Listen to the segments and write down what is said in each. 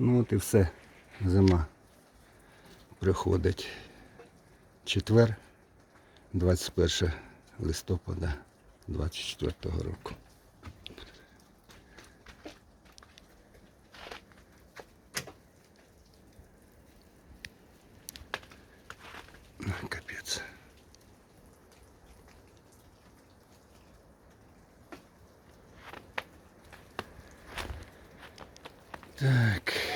Ну от і все. Зима приходить. Четвер, 21 листопада 24 року. Капець. Так.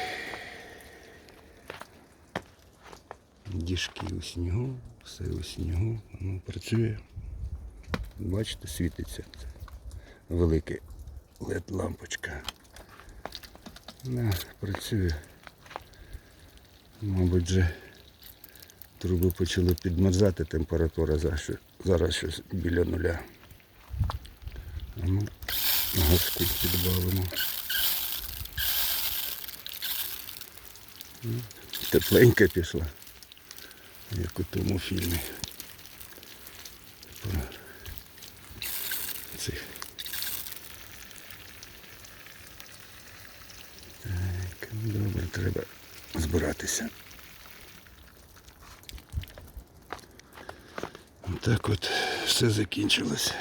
Діжки у снігу, все у снігу, воно працює. Бачите, світиться. Це велика led лампочка. Да, працює. Мабуть, вже труби почали підмерзати, температура зараз, зараз щось біля нуля. А ну, газку підбавимо. Тепленька пішла, як у тому фільмі. Про цих. Так, ну добре, треба збиратися. Так от все закінчилося.